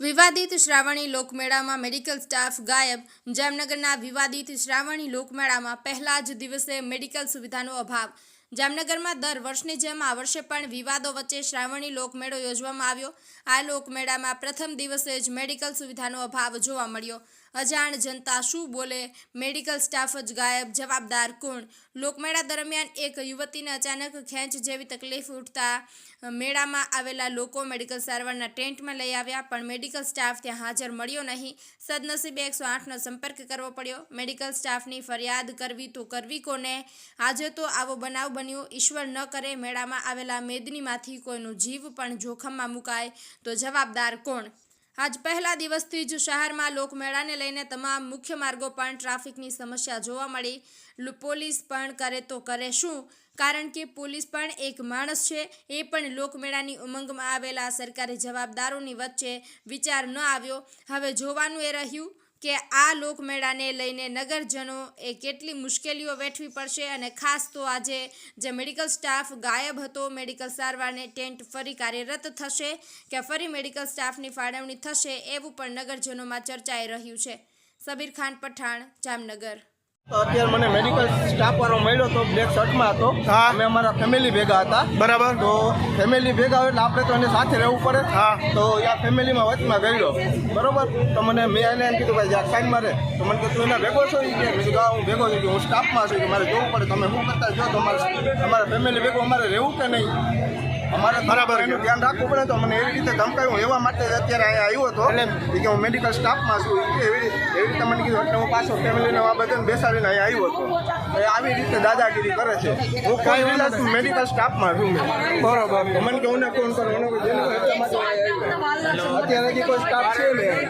વિવાદિત શ્રાવણી લોકમેળામાં medical staff ગાયબ. જામનગરના વિવાદિત શ્રાવણી લોકમેળામાં પહેલા જ દિવસે મેડિકલ સુવિધાનો અભાવ. જામનગરમાં દર વર્ષની જેમ આ વર્ષે પણ વિવાદો વચ્ચે શ્રાવણી લોકમેળો યોજવામાં આવ્યો. આ લોકમેળામાં પ્રથમ દિવસે જ મેડિકલ સુવિધાનો અભાવ જોવા મળ્યો. અજાણ જનતા શું બોલે? મેડિકલ સ્ટાફ જ ગાયબ, જવાબદાર કોણ? લોકમેળા દરમિયાન એક યુવતીને અચાનક ખેંચ જેવી તકલીફ ઉઠતા મેળામાં આવેલા લોકો મેડિકલ સારવારના ટેન્ટમાં લઈ આવ્યા, પણ મેડિકલ સ્ટાફ ત્યાં હાજર મળ્યો નહીં. સદનસીબે એકસો આઠનો સંપર્ક કરવો પડ્યો. મેડિકલ સ્ટાફની ફરિયાદ કરવી તો કરવી કોને? આજે તો આવો બનાવ બન્યો. ઈશ્વર ન કરે મેળામાં આવેલા મેદનીમાંથી કોઈનો જીવ પણ જોખમમાં મુકાય તો જવાબદાર કોણ? આજ પહેલા દિવસથી જ શહેરમાં લોકમેળાને લઈને તમામ મુખ્ય માર્ગો પણ ટ્રાફિકની સમસ્યા જોવા મળી. પોલીસ પણ કરે તો કરે શું? કારણ કે પોલીસ પણ એક માણસ છે. એ પણ લોકમેળાની ઉમંગમાં આવેલા સરકારી જવાબદારોની વચ્ચે વિચાર ન આવ્યો. હવે જોવાનું એ રહ્યું કે આ લોકમેળાને લઈને નગરજનો એ કેટલી મુશ્કેલીઓ વેઠવી પડશે અને ખાસ તો આજે જે મેડિકલ સ્ટાફ ગાયબ હતો, મેડિકલ સારવારને ટેન્ટ ફરી કાર્યરત થશે, કે ફરી મેડિકલ સ્ટાફની ફાળવણી થશે, એવું પણ નગરજનોમાં ચર્ચાઈ રહ્યું છે. સબીર ખાન પઠાણ, જામનગર. અત્યારે મને મેડિકલ સ્ટાફ વાળો મળ્યો તો બ્લેક શર્ટમાં હતો. અમે અમારા ફેમિલી ભેગા હતા. બરાબર. તો ફેમિલી ભેગા એટલે આપણે તો એને સાથે રહેવું પડે. હા. તો આ ફેમિલીમાં વચમાં ગયો બરોબર? તો મને મેં એને એમ કીધું ભાઈ જ્યાં સાઈડ મારે. તો મને કીધું તું એના ભેગો છો કે મેં કીધું હું ભેગો છું. કે હું સ્ટાફમાં છું કે મારે જોવું પડે. તમે શું કરતા? જો તમારે અમારા ફેમિલી ભેગો અમારે રહેવું કે નહીં? અમારે બરાબર. એનું ધ્યાન રાખવું પડે તો મને એવી રીતે ધમકાયું. એવા માટે અત્યારે અહીંયા આવ્યો હતો એટલે કે હું મેડિકલ સ્ટાફમાં છું. એવી એવી રીતે મને કીધું એટલે હું પાછો ફેમિલીને આ બધાને બેસાડીને અહીંયા આવ્યો હતો. એ આવી રીતે દાદાગીરી કરે છે. હું કોઈ મેડિકલ સ્ટાફમાં છું મેં. બરોબર. મને કે હું ફોન કરો આવ્યો. અત્યારે કોઈ સ્ટાફ છે ને